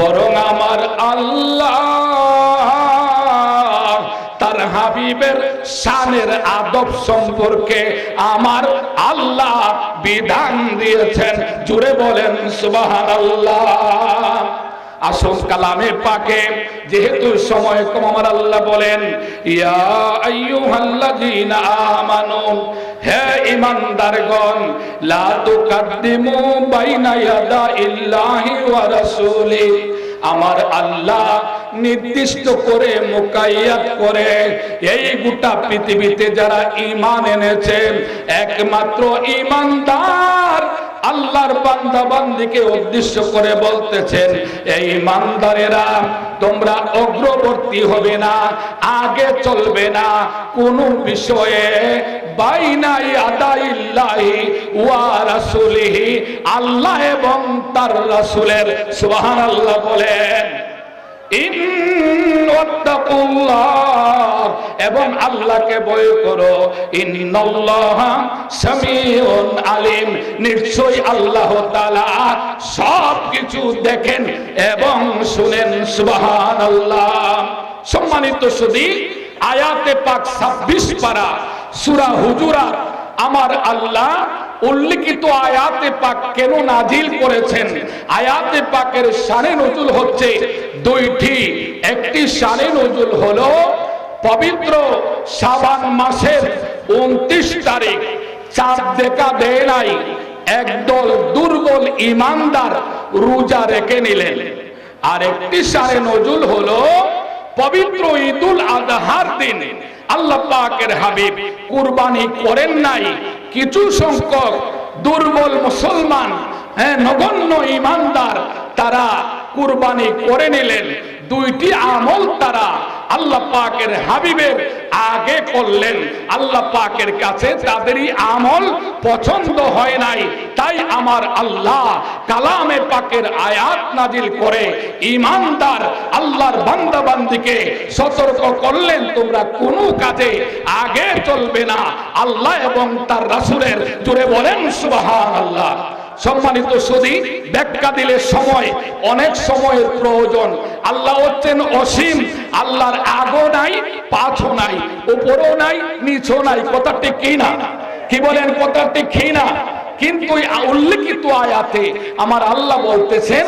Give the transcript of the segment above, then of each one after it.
বরং আমার আল্লাহ তার হাবিবের শানের আদব সম্পর্কে আমার আল্লাহ বিধান দিয়েছেন। জুড়ে বলেন সুবাহ আল্লাহ আসল কালামে পাকে। যেহেতু সময় কম, আমার আল্লাহ বলেন, ইয়া আইয়ুহাল্লাযীনা আমানু, হে ইমানদারগণ লা তুকাদ্দিমু বাইনা ইয়াদা ইল্লাহি ওয়া রাসূলি। আমার আল্লাহ নির্দিষ্ট করে মুকাইয়াত করে। এই গোটা পৃথিবীতে যারা ঈমান এনেছেন একমাত্র ঈমানদার আল্লাহর বান্দা বান্দিকে উদ্দেশ্য করে বলতেছেন, এই ইমানদারেরা তোমরা অগ্রবর্তী হবে না, আগে চলবে না। কোন বিষয়ে বাইনাই আদাইল্লাহি ওয়া রাসূলিহি, আল্লাহ এবং তার রাসূলের সুবহানাল্লাহ বলেন। এবং আল্লাহকে বই করো। আলিম। নিশ্চয়ই আল্লাহ তাআলা সব কিছু দেখেন এবং শুনেন সুবাহান আল্লাহ সম্মানিত সুদী, আয়াতে পাক 26 পারা সুরা হুজুরাত আমার আল্লাহ উল্লিখিত আয়াতে পাক কেন নাজিল করেছেন? আয়াতে পাকের শানে নজুল হচ্ছে দুইটি। একটি শানে নজুল হলো পবিত্র সাবান মাসের উনত্রিশ তারিখ। চাঁদ দেখা দেয় নাই। একদল দুর্বল ইমানদার রোজা রেখে নিলেন। আর একটি শানে নজুল হলো পবিত্র ঈদুল আজহার দিন। আল্লাহ পাকের হাবিব কুরবানি করেন নাই। কিছু সংখ্যক দুর্বল মুসলমান হ্যাঁ নগণ্য ইমানদার, তারা কুরবানি করে নিলেন। দুইটি আমল তারা আল্লাহ পাকের হাবিবের আগে করলেন। আল্লাহ পাকের কাছে তাদেরই আমল পছন্দ হয় নাই। তাই আমার আল্লাহ কালামে পাকের আয়াত নাজিল করে, ইমানদার আল্লাহর বান্দা বান্দিকে সতর্ক করলেন, তোমরা কোনো কাজে আগে চলবে না। আল্লাহ এবং তার রাসূলের জুড়ে বলেন সুবহান আল্লাহ সম্মানিত সুদী ব্যাখ্যা দিলে সময়, অনেক সময়ের প্রয়োজন। আল্লাহ হচ্ছেন অসীম, আল্লাহর আগো নাই পাথ নাই, উপরও নাই, নিচও নাই। কথাটি কি না? কি বলেন কথাটি কি না? কিন্তু উল্লেখিত আয়াতে আমার আল্লাহ বলতেছেন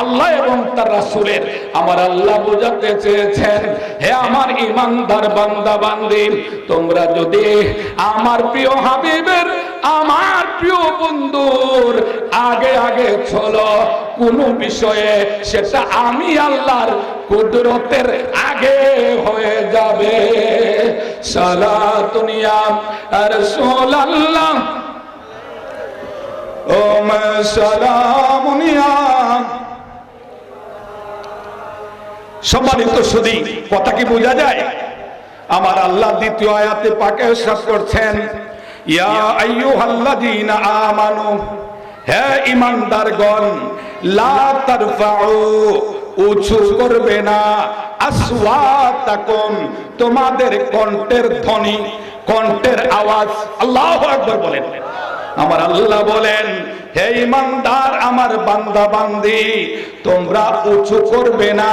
আল্লাহ এবং তার রাসূলের। আমার আল্লাহ বোঝাতে চেয়েছেন, হে আমার ইমানদার বান্দা বান্দি, তোমরা যদি আমার প্রিয় হাবিবের, আমার প্রিয় বন্ধুর, আগে আগে চলো। কোন বিষয়ে সেটা আমি আল্লাহর কুদরতের আগে হয়ে যাবে। সালাতুনিয়া রাসূলুল্লাহ। ও সালামুনিয়া সম্মানিত সুদী কথা কি বোঝা যায়? আমার আল্লাহ দ্বিতীয় আয়াতে পাকে শেষ করছেন ইয়া আইয়ুহাল্লাযীনা আমানু, হে ঈমানদারগণ, লা তারফাউ, উঁচু করবে না, আসওয়াতাকুম, তোমাদের কণ্ঠের ধ্বনি, কণ্ঠের আওয়াজ। আল্লাহু আকবার বলেন। আমার আল্লাহ বলেন, হে ইমানদার আমার বান্দা বান্দি তোমরা উঁচু করবে না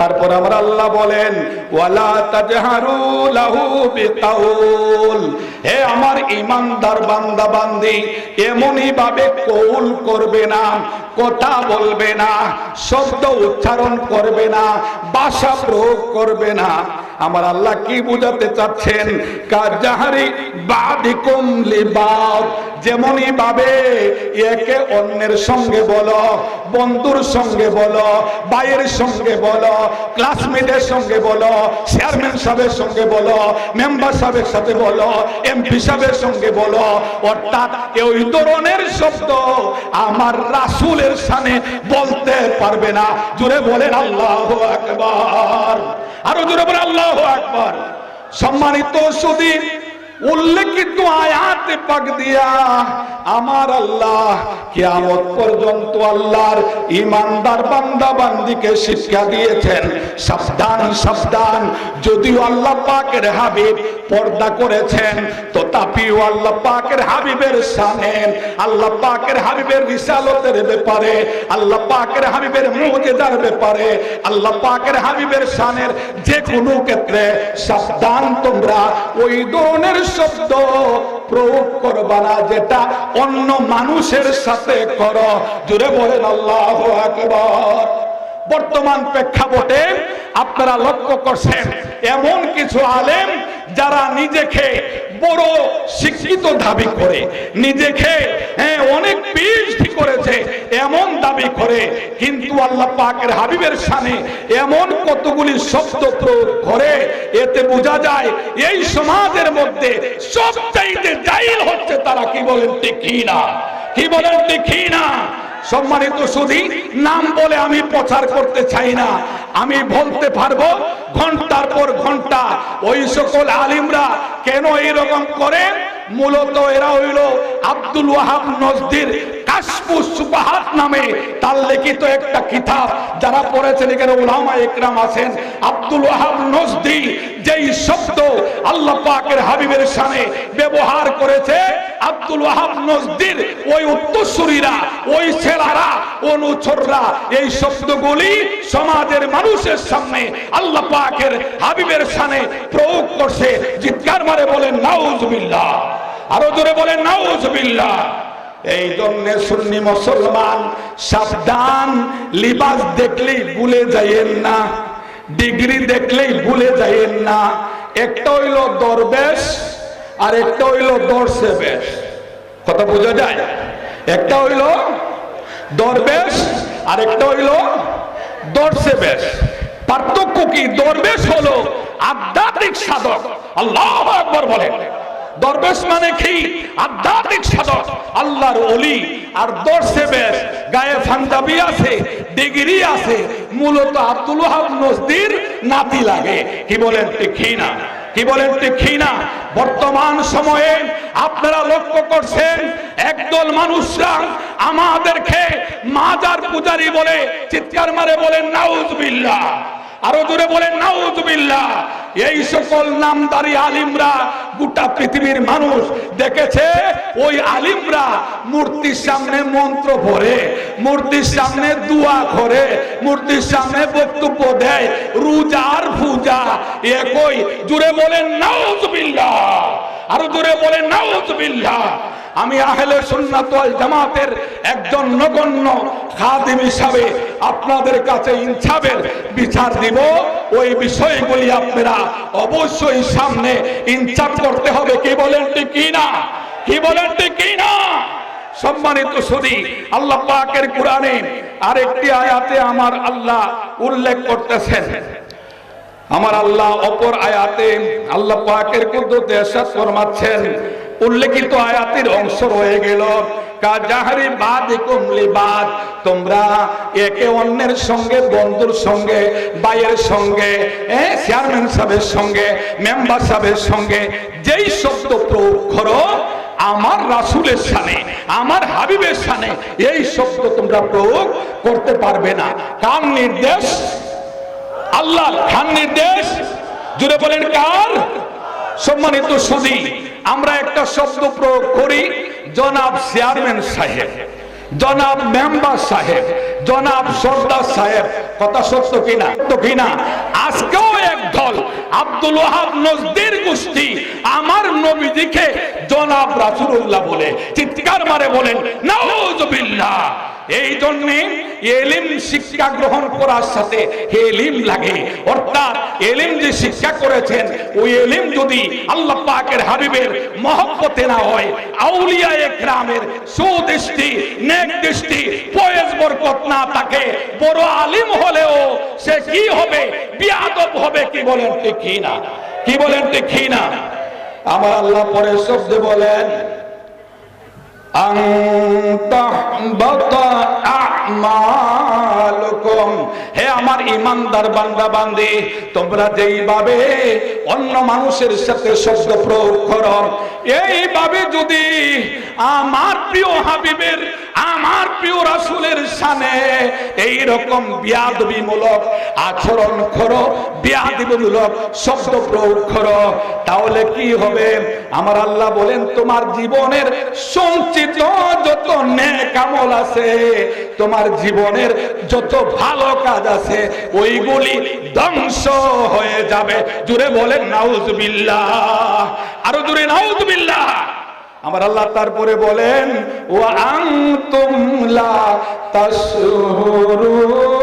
তারপর আমরা আল্লাহ বলেন হে আমার ইমানদার বান্দা, বান্দি, এমনই ভাবে কৌল করবে না, কথা বলবে না, শব্দ উচ্চারণ করবে না, ভাষা প্রয়োগ করবে না। আমার আল্লাহ কি বুঝাতে চাচ্ছেন? কাজাহারি বাদিকুম লিবাদ। যেমনই ভাবে একে অন্যের সঙ্গে বলো বন্ধুর সঙ্গে বলো, ভাইয়ের সঙ্গে বলো ক্লাসমেটের সঙ্গে বলো চেয়ারম্যান সাহেবের সঙ্গে বলো মেম্বার সাহেবের সাথে বলো এমপি সাহেবের সঙ্গে বলো, অর্থাৎ ওই ধরনের শব্দ আমার রাসূলের সামনে বলতে পারবে না। জুড়ে বলেন, আল্লাহ আকবার। আরও জোরে বলেন, আল্লাহ আকবার। সম্মানিত সুদীপ উল্লেখিত আয়াত পাক দিয়া আমার আল্লাহ কিয়ামত পর্যন্ত আল্লাহর ইমানদার বান্দা বান্দিকে শিক্ষা দিয়েছেন। সাবধান সাবধান। যদিও আল্লাহ পাকের হাবিব পর্দা করেছেন। তথাপিও আল্লাহ পাকের হাবিবের সামনে, আল্লাহ পাকের হাবিবের রিসালতের ব্যাপারে, আল্লাহ পাকের হাবিবের মুজিজার ব্যাপারে, আল্লাহ পাকের হাবিবের সানের যে কোনো ক্ষেত্রে সাবধান তোমরা ওই ধরনের শব্দ প্রয়োগ করবা না, যেটা অন্য মানুষের সাথে করো। জুড়ে বলেন, আল্লাহ আকবার। বর্তমান প্রেক্ষাপটে আপনারা লক্ষ্য করছেন, এমন কিছু আলেম যারা নিজেকে বড় শিক্ষিত দাবি করে, নিজেকে হ্যাঁ অনেক পিএইচডি করেছে, এমন দাবি করে, কিন্তু আল্লাহ পাকের হাবিবের সামনে এমন কতগুলি শব্দ প্রয়োগ করে, এতে বোঝা যায় এই সমাজের মধ্যে সবচাইতে জাহিল হচ্ছে তারা কি বলেন ঠিক না কি বলেন ঠিক না সম্মানিত সুধী, নাম বলে আমি প্রচার করতে চাই না। আমি বলতে পারব, ঘণ্টার পর ঘণ্টা ওই সকল আলিমরা কেন এইরকম করে? মূলত এরা হইল আব্দুল ওয়াহাব নজদির তার লিখিত একটা যারা পড়েছেন আছেন। আব্দুল যেই শব্দ আল্লাহ পাকের হাবিবের সামনে ব্যবহার করেছে আব্দুল ওয়াহাব নজদির, ওই উত্তরসূরিরা, ওই ছেলারা, অনুচররা, এই শব্দগুলি সমাজের মানুষের সামনে আল্লাহ পাকের হাবিবের সামনে প্রয়োগ করছে। চিৎকার মারে বলেন, নাউজুবিল্লাহ। আরও জোরে বলেন, নাউজুবিল্লাহ। এই জন্য সুন্নি মুসলমান সাবধান, লিবাস দেখলেই ভুলে যাইয়েন না, ডিগ্রি দেখলেই ভুলে যাইয়েন না। একটা হইল দরবেশ আর একটা হইল দর্শে বেশ কথা বোঝা যায়? একটা হইল দরবেশ আর একটা হইল দর্শে বেশ পার্থক্য কি? দরবেশ হলো আধ্যাত্মিক সাধক। আল্লাহ একবার বলেন। দরবেশ মানে কি? আধ্যাত্মিক সাধক, আল্লাহর অলি আর দর্শে বেশ গায়ে ফান্দাবি আছে, ডিগ্রি আছে, মূলত আব্দুল ওয়াহাব নজদির নাতি লাগে। কি বলেন, ঠিক না? কি বলেন ঠিক না বর্তমান সময়ে আপনারা লক্ষ্য করছেন, একদল মানুষরা আমাদেরকে মাজার পূজারি বলে চিৎকার মারে বলেন নাউজবিল্লাহ আরও জোরে বলেন নাউজবিল্লাহ এই সকল নামদারি আলিমরা গোটা পৃথিবীর মানুষ দেখেছে, ওই আলিমরা মূর্তির সামনে মন্ত্র ভরে, মূর্তির সামনে দোয়া করে, মূর্তির সামনে বক্তব্য দেয়। রুজার পূজা একই। জুড়ে বলেন আরও জোরে বলেন আমি আহলে জামাতের একজন নগণ্য খাদিম হিসাবে আপনাদের কাছে ইনসাফের বিচার দিব। ওই বিষয়গুলি আপনারা অবশ্যই সামনে ইনসাফ করতে হবে। কি বলেন ঠিক কি না কি বলেন ঠিক কি না সম্মানিত সুদী, আল্লাহ পাকের কোরআনে আরেকটি আয়াতে আমার আল্লাহ উল্লেখ করতেছেন। আমার আল্লাহ অপর আয়াতে আল্লাহ পাকের কুদরতে এরশাদ ফরমাচ্ছেন, উল্লেখিত আয়াতের অংশ রয়ে গেল কাজাহারি বাদিকুম লিবাদ তোমরা একে অন্যের সঙ্গে, বন্ধুর সঙ্গে, ভাইয়ের সঙ্গে চেয়ারম্যান সাহেবের সঙ্গে, মেম্বার সাহেবের সঙ্গে, যেই শব্দ প্রয়োগ করো আমার রাসুলের সানে আমার হাবিবের সানে এই শব্দ তোমরা প্রয়োগ করতে পারবে না। কার নির্দেশ? আল্লাহ খান নির্দেশ? জুড়ে বলেন কার? সম্মানিত সুদী আমরা একটা শব্দ প্রয়োগ করি জনাব চেয়ারম্যান সাহেব। জনাব মেম্বার সাহেব, জনাব সর্দার সাহেব, কথা সত্য কিনা? তো কিনা? আজকেও এক দল, আব্দুল ওয়াহাব নজদির গোষ্ঠী আমার নবীজিকে জনাব রাসূলুল্লাহ বলে, চিৎকার মারে বলেন, নাউজুবিল্লাহ। এই জন্যে এলিম শিক্ষা গ্রহণ করার সাথে এলিম লাগে। অর্থাৎ এলিম যে শিক্ষা করেছেন, ওই এলিম যদি আল্লাহ পাকের হাবিবের মহব্বতে না হয়, আউলিয়া একরামের সুদৃষ্টি, নেক দৃষ্টি পয়েস বরকত না থাকে, বড় আলিম হলেও সে কি হবে, বিয়াদব হবে কি বলেন ঠিক না, কি বলেন ঠিক না? আমার আল্লাহ পরে শব্দে বলেন হে আমার ইমানদার বান্দা, বান্দি, তোমরা যেইভাবে অন্য মানুষের সাথে শব্দ প্রয়োগ করো, এইভাবে যদি আমার প্রিয় হাবিবের, আমার প্রিয় রাসূলের সানে এই রকম বিয়াদবিমূলক আচরণ করো শব্দ প্রয়োগ করো, তাহলে কি হবে? আমার আল্লাহ বলেন, তোমার জীবনের সঞ্চিত যত নেক আছে, তোমার জীবনের যত ভালো কাজ আছে, ওইগুলি ধ্বংস হয়ে যাবে। জুড়ে বলেন, নাউজুবিল্লাহ। আরও জুড়ে, নাউজুবিল্লাহ। আমার আল্লাহ তারপরে বলেন ও আনতুম লা তাশউরুন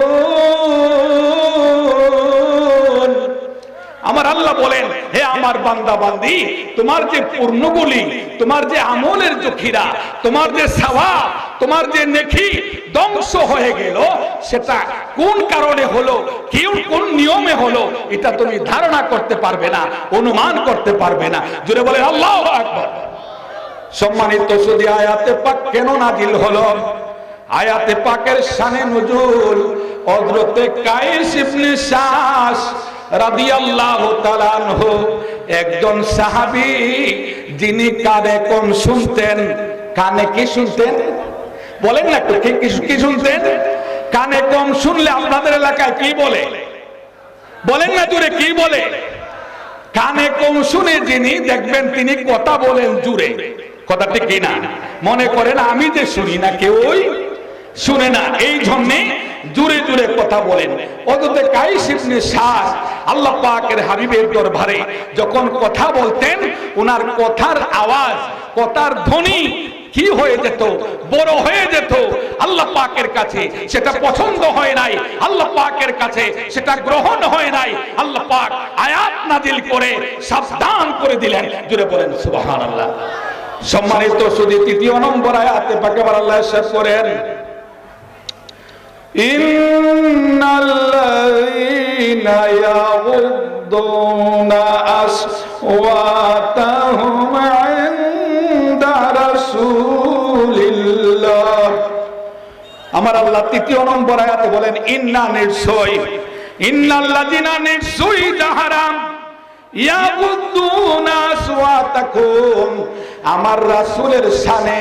আল্লাহ বলেন, হে আমার বান্দা বান্দি তোমার যে পূর্ণগুলি, তোমার যে আমলের জখিরা তোমার যে সওয়াব তোমার যে নেকি ধ্বংস হয়ে গেল, সেটা কোন কারণে হলো, কেউ কোন নিয়মে হলো, এটা তুমি ধারণা করতে পারবে না, অনুমান করতে পারবে না। জুড়ে বলেন, আল্লাহ আকবার। সম্মানিত শুধু আয়াতে পাক কেন নাজিল হলো? আয়াতে পাকের শানে নজুল, হযরতে কায়েস ইবনে শাস রাদিয়াল্লাহু তাআলা একজন সাহাবী যিনি কানে কম শুনতেন, কানে কি শুনতেন? বলেন না একটু, কি কি- কি শুনতেন? কানে কম শুনলে আপনাদের এলাকায় কি বলে? বলেন না জুড়ে কি বলে? কানে কম শুনে যিনি দেখবেন, তিনি কথা বলেন জুড়ে কথা ঠিক কিনা মনে করেন, আমি যে শুনি না কেউই শুনে না। এই জন্যে জুড়ে জুড়ে কথা বলেন। অততে কাইস ইবনে শাস আল্লাহ পাকের হাবিবের দরবারে যখন কথা বলতেন ওনার কথার আওয়াজ, কথার ধ্বনি কি হয়ে যেত, বড় হয়ে যেত। আল্লাহ পাকের কাছে সেটা পছন্দ হয় নাই, আল্লাহ পাকের কাছে সেটা গ্রহণ হয় নাই। আল্লাহ পাক আয়াত নাজিল করে, সাবধান করে দিলেন। জুড়ে বলেন, সুবহানাল্লাহ। সম্মানিত শুধু তৃতীয় নম্বর আয়াতে পাকে আল্লাহ শেষ করেন إن الذين يغضون أصواتهم عند رسول الله আমার আল্লাহ তৃতীয় নম্বর আয়াতে বলেন ইন্না নিশ্চয় ইন্নাল্লাযিনা নিশ্চয়ই যাহারা ইয়াগুদ্দুনা আসওয়াতাকুম আমার রাসুলের সানে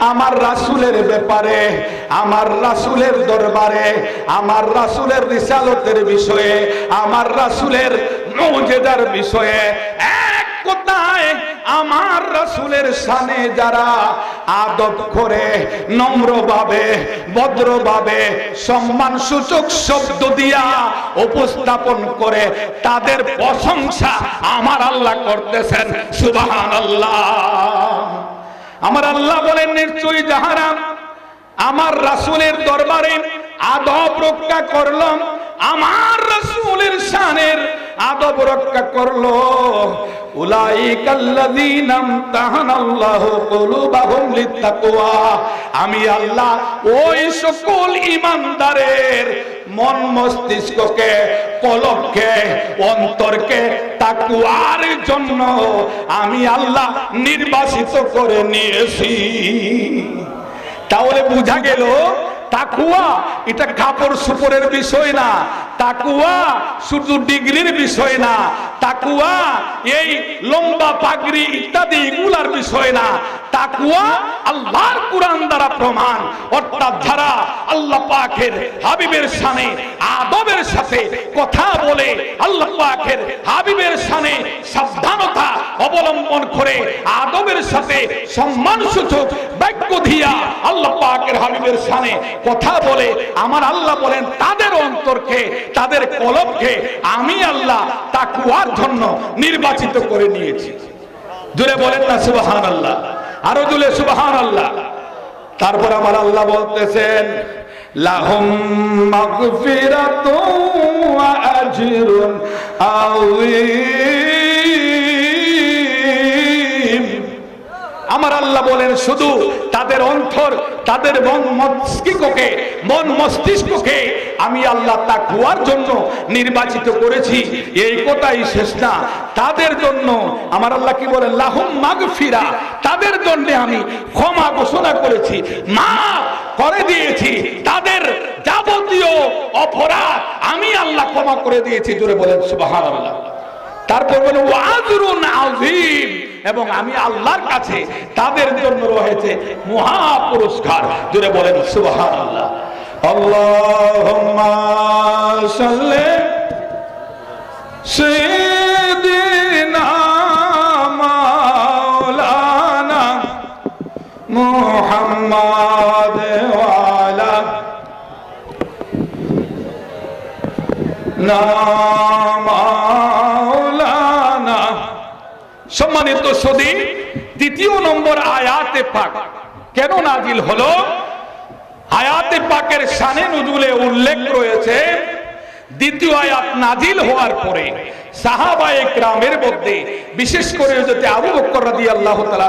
আমার রাসুলের ব্যাপারে, আমার রাসুলের দরবারে, আমার রাসুলের রিসালতের বিষয়ে, আমার রাসুলের মৌজেদার বিষয়ে কথায়? আমার রাসূলের শানে যারা আদব করে, নম্রভাবে, ভদ্রভাবে সম্মান সূচক শব্দ দিয়া উপস্থাপন করে, তাদের প্রশংসা আমার আল্লাহ করতেছেন। সুবহানাল্লাহ। আমার আল্লাহ বলেন, নিশ্চয়ই আমার রাসূলের দরবারে আদব রক্ষা করলাম, আমার রাসূলের শানের আদব রক্ষা করল। আমি আল্লাহ ওই সকল ঈমানদারের মন মস্তিষ্ককে, কলবকে, অন্তরকে তাকুয়ার জন্য আমি আল্লাহ নির্বাসিত করে নিয়েছি। তাহলে বোঝা গেল তাকুয়া, এটা কাপড় সুপরের বিষয় না। তাকুয়া শুধু ডিগ্রির বিষয় না। তাকুয়া এই লম্বা পাগড়ি ইত্যাদি এগুলার বিষয় না। তাকুয়া আল্লাহর কোরআন দ্বারা প্রমাণ। অর্থাৎ যারা আল্লাহ পাকের হাবিবের সানে আদবের সাথে কথা বলে, আল্লাহ পাকের হাবিবের সানে সাবধানতা অবলম্বন করে, আদবের সাথে সম্মানসূচক বাক্য দিয়া আল্লাহ পাকের হাবিবের সানে কথা বলে, আমার আল্লাহ বলেন, তাদের অন্তরকে, তাদের কলবকে আমি আল্লাহ তাকুয়ার জন্য নির্বাচিত করে নিয়েছি। জুড়ে বলেন না সুবাহান আল্লাহ আরও জুড়ে সুবাহান আল্লাহ তারপর আমার আল্লাহ বলতেছেন আমার আল্লাহ বলেন, শুধু তাদের অন্তর, তাদের মন মস্তিষ্ককে মন মস্তিষ্ককে আমি আল্লাহ তা কুয়ার জন্য নির্বাচিত করেছি। এই কথাই শেষ না। তাদের জন্য আমার আল্লাহ কি বলেন? লাহুম মাগফিরা। তাদের জন্য আমি ক্ষমা ঘোষণা করেছি। মা, করে দিয়েছি। তাদের যাবতীয় অপরাধ আমি আল্লাহ ক্ষমা করে দিয়েছি। জোরে বলেন সুবহানাল্লাহ। তারপর বলে ওয়াজরুন আযীম। এবং আমি আল্লাহর কাছে তাদের জন্য রয়েছে মহা পুরস্কার জুড়ে বলেন সাইয়্যিদিনা মাওলানা মুহাম্মাদ ওয়ালা সম্মানিত সদী দ্বিতীয় নম্বর আয়াতে পাক। কেন নাজিল হলো? আয়াতে পাকের শানে নজুলে উল্লেখ রয়েছে, দ্বিতীয় আয়াত নাজিল হওয়ার পরে সাহাবায়ে গ্রামের মধ্যে, বিশেষ করে যদি আবু বকর রাদিয়াল্লাহু তাআলা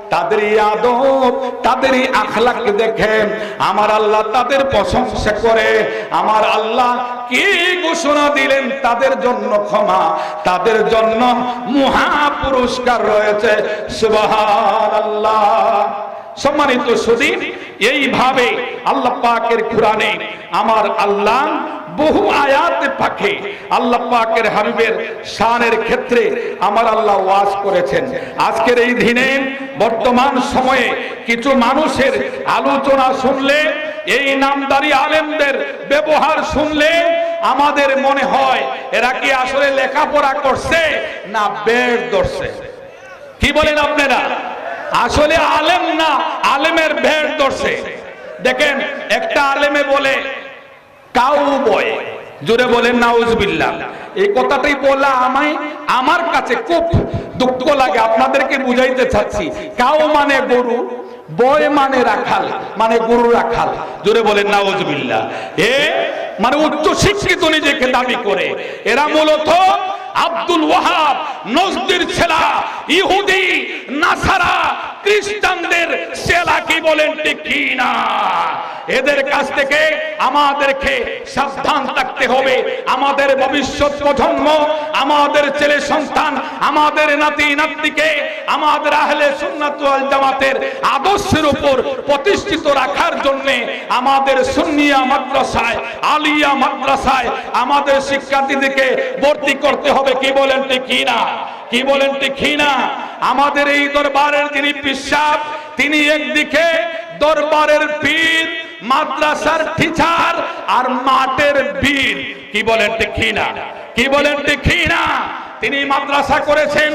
তাদের আদব তাদের আখলাক দেখে আমার আল্লাহ তাদের প্রশংসা করে। আমার আল্লাহ কি ঘোষণা দিলেন? তাদের জন্য ক্ষমা, তাদের জন্য মহা পুরস্কার রয়েছে। আল্লাহ সম্মানিত সুদীপ, এইভাবে আল্লাহ পাকের কোরআনে আমার আল্লাহ বহু আয়াতে পাকে আল্লাহ পাকের হাবিবের শানের ক্ষেত্রে আমার আল্লাহ ওয়াজ করেছেন। আজকের এই দিনে বর্তমান সময়ে কিছু মানুষের আলোচনা শুনলে, এই নামদারি আলেমদের ব্যবহার শুনলে আমাদের মনে হয়, এরা কি আসলে লেখাপড়া করছে না বেড ধরছে? কি বলেন আপনারা? আসলে আলেম না, আলেমের ভেড় ধরছে। দেখেন, একটা আলেমে বলে কাউ জোরে বলেন, নাউজবিল্লাহ। এই কথাটাই বলা আমায়, আমার কাছে খুব দুঃখ লাগে। আপনাদেরকে বুঝাইতে চাচ্ছি কাউ মানে গরু, বয় মানে রাখাল মানে গরু রাখাল। জোরে বলেন, নাউজবিল্লাহ। এ মানে উচ্চ শিক্ষিত নিজেকে দাবি করে। এরা মূলত আব্দুল ওয়াহাব নজদির ছেলা, ইহুদি কি বলেন, ঠিক কি না এদের কাছ থেকে আমাদেরকে সাবধান থাকতে হবে। আমাদের ভবিষ্যৎ প্রজন্ম, আমাদের ছেলে সন্তান, আমাদের নাতি, নাতনিকে আমাদের আহলে সুন্নাত ওয়াল জামাতের আদর্শের উপর প্রতিষ্ঠিত রাখার জন্য আমাদের সুন্নিয়া মাদ্রাসায়, আলিয়া মাদ্রাসায় আমাদের শিক্ষার্থীদেরকে ভর্তি করতে হবে। কি বলেন, ঠিক কি না কি বলেন, ঠিক কি না আমাদের এই দরবারের যিনি বিশ্বাস তিনি একদিকে দরবারের পীর, মাদ্রাসার টিচার আর মাঠের বীর। কি বলেন ঠিক না? কি বলেন ঠিক না? তিনি মাদ্রাসা করেছেন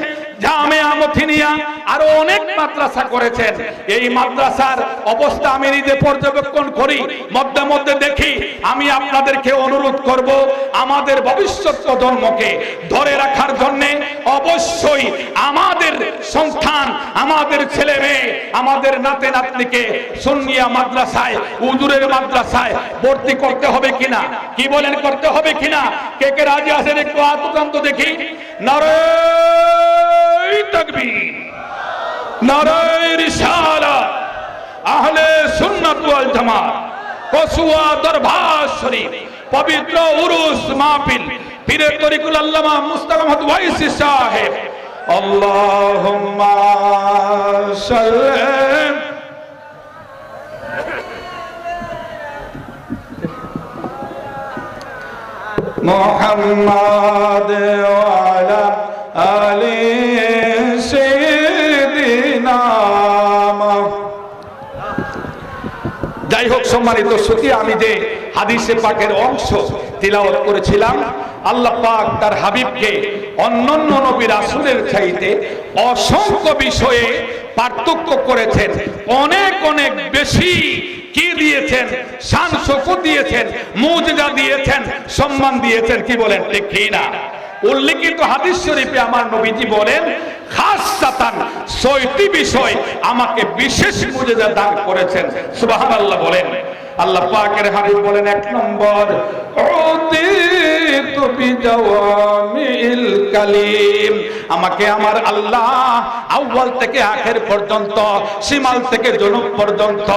আরও অনেক মাদ্রাসা করেছেন। এই মাদ্রাসার অবস্থা আমি নিজে পর্যবেক্ষণ করি, মধ্যে মধ্যে দেখি। আমি আপনাদেরকে অনুরোধ করব, আমাদের ভবিষ্যৎ প্রজন্মকে ধরে রাখার জন্য অবশ্যই আমাদের সন্তান, আমাদের ছেলে মেয়ে, আমাদের নাতে নাতনিকে সুন্নিয়া মাদ্রাসায়, উজুরের মাদ্রাসায় ভর্তি করতে হবে কিনা? কি বলেন, করতে হবে কিনা? কে কে রাজি আছেন একটু আতকান্ত দেখি। নারে তাকবীর নারে রিসালাত আহলে সুন্নাত ওয়াল জামাত, কসুয়া দরবার পবিত্র উরুস মাহফিল, পীরের তরিকুল আল্লামা মুস্তাক আহমদ ওয়াইসি সাহেব আল্লাহুম্মা সাল্লি محمد وعلى آل سيدنا যাই হোক সম্মানিত শ্রুতি আমি যে হাদিসে পাকের অংশ তিলাওয়াত করেছিলাম আল্লাহ পাক তার হাবিবকে অন্যান্য নবী রাসূলের চাইতে অসংখ্য বিষয়ে পার্থক্য করেছেন। অনেক অনেক বেশি কি দিয়েছেন? শান শকুত দিয়েছেন, মুজজা দিয়েছেন, সম্মান দিয়েছেন, কি বলেন? ঠিক কি না? উল্লেখিত হাদিস শরীফে আমার নবীজি বলেন খাস ছয়টি বিষয় আমাকে বিশেষ মুজজা দান করেছেন। সুবহানাল্লাহ বলেন। আল্লাহ পাকের হাবিব বলেন এক নম্বর উতিতু কালিম। আমাকে আমার আল্লাহ আউয়াল থেকে আখের পর্যন্ত সীমাল থেকে জনুব পর্যন্ত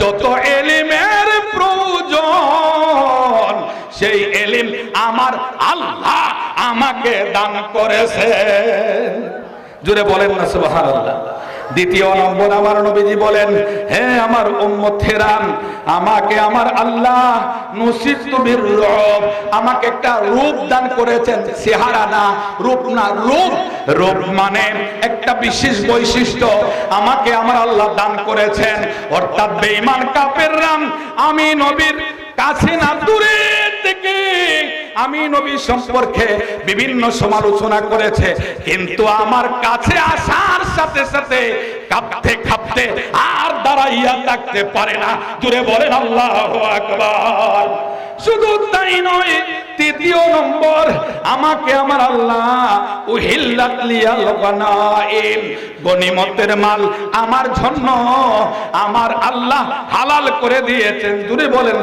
যত এলিমের প্রয়োজন, সেই এলিম আমার আল্লাহ আমাকে দান করেছে জুড়ে বলেন না, সুবহানাল্লাহ। দ্বিতীয় নম্বর আমার নবীজি বলেন, হে আমার উম্মতেরাম আমাকে আমার আল্লাহ নুসিতু বির রূপ আমাকে একটা রূপ দান করেছেন, চেহারা না, রূপ না, রূপ। রূপ মানে একটা বিশেষ বৈশিষ্ট্য, আমাকে আমার আল্লাহ দান করেছেন। অর্থাৎ বেঈমান কাফেররাম, আমি নবীর কাছে না দূরে থেকে আমি নবী সম্পর্কে বিভিন্ন সমালোচনা করেছে, কিন্তু আমার কাছে আসার সাথে সাথে কাঁপতে কাঁপতে আর দাঁড়াইয়া থাকতে পারে না। জুড়ে বলেন, আল্লাহ আকবার। শুধু তাই নয়, তৃতীয় নম্বর, আমাকে আমার আল্লাহ গনিমতের মাল আমার জন্য আমার আল্লাহ হালাল করে দিয়েছেন। দূরে বলেন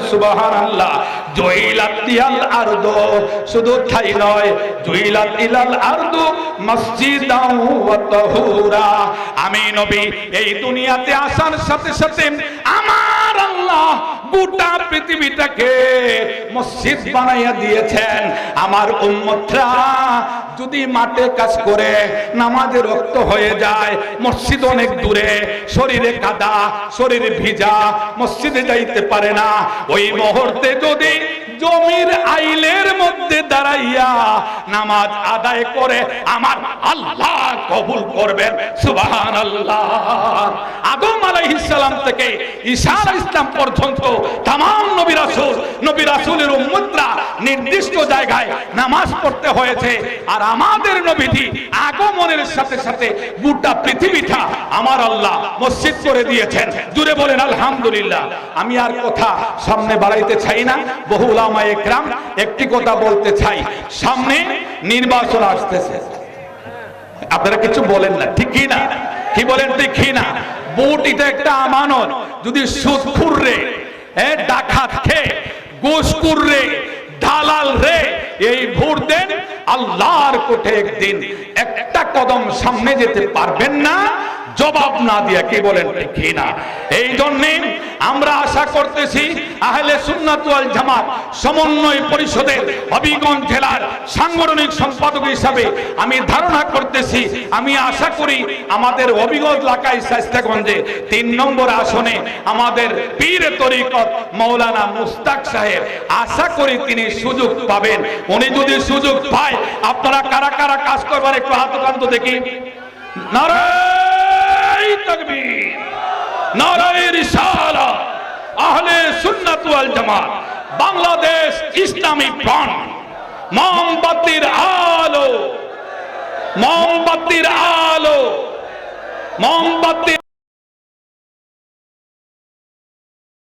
আরদ। শুধু তাই নয় আমি নবী, এই দুনিয়াতে আসার সাথে সাথে আল্লাহ গোটা পৃথিবীটাকে মসজিদ বানাইয়া দিয়েছেন। আমার যদি মাঠে কাজ করে নামাজে রক্ত হয়ে যায়, মসজিদ অনেক দূরে, শরীরে কাদা, শরীরে ভিজা, মসজিদে যাইতে পারে না। ওই মুহূর্তে যদি জমির আইলের মধ্যে দাঁড়াইয়া নামাজ আদায় করে, আমার আল্লাহ কবুল করবেন। সুবাহান আল্লাহ আদম আলাইহিস সালাম থেকে আলাইহিস ইসলাম পর্যন্ত তাম নবী রাসূল, নবী রাসূলের উম্মতরা নির্দিষ্ট জায়গায় নামাজ পড়তে হয়েছে। আর আমাদের নবীজি আগমনের সাথে সাথে গোটা পৃথিবীটা আমার আল্লাহ মসজিদ করে দিয়েছেন। জুড়ে বলেন, আলহামদুলিল্লাহ। আমি আর কথা সামনে বাড়াইতে চাই না। বহু উলামা একরাম একটি কথা বলতে চাই। সামনে নির্বাচন আসতেছে। আপনারা কিছু বলেন না, ঠিক কি না? কি বলেন, ঠিক কি না? ভোট একটা আমানত। যদি সুদখুর রে, এ ডাকাত খে গোসকুর রে, দালাল রে, এই ভোট দেন আল্লাহর কোঠে একদিন। একটা কদম সামনে যেতে পারবেন না জবাব না দিয়া কি বলেন? কি না। এই জন্যে আমরা আশা করতেছি আহলে সুন্নাত ওয়াল জামাত সমন্বয় পরিষদের হবিগঞ্জ জেলার সাংগঠনিক সম্পাদক হিসাবে আমি ধারণা করতেছি, আমি আশা করি আমাদের হবিগঞ্জ এলাকায় শাস্তাগঞ্জে তিন নম্বর আসনে আমাদের পীর তরিকত মৌলানা মুস্তাক সাহেব, আশা করি তিনি সুযোগ পাবেন। উনি যদি সুযোগ পায়, আপনারা কারা কারা কাজ করবার একটু হাত দেখি। নারায় তকবীর নারাই রিসালা আহলে সুন্নাত ওয়াল জামাত, বাংলাদেশ ইসলামী ফ্রন্ট মোমবাতির আলো মোমবাতির আলো মোমবাতির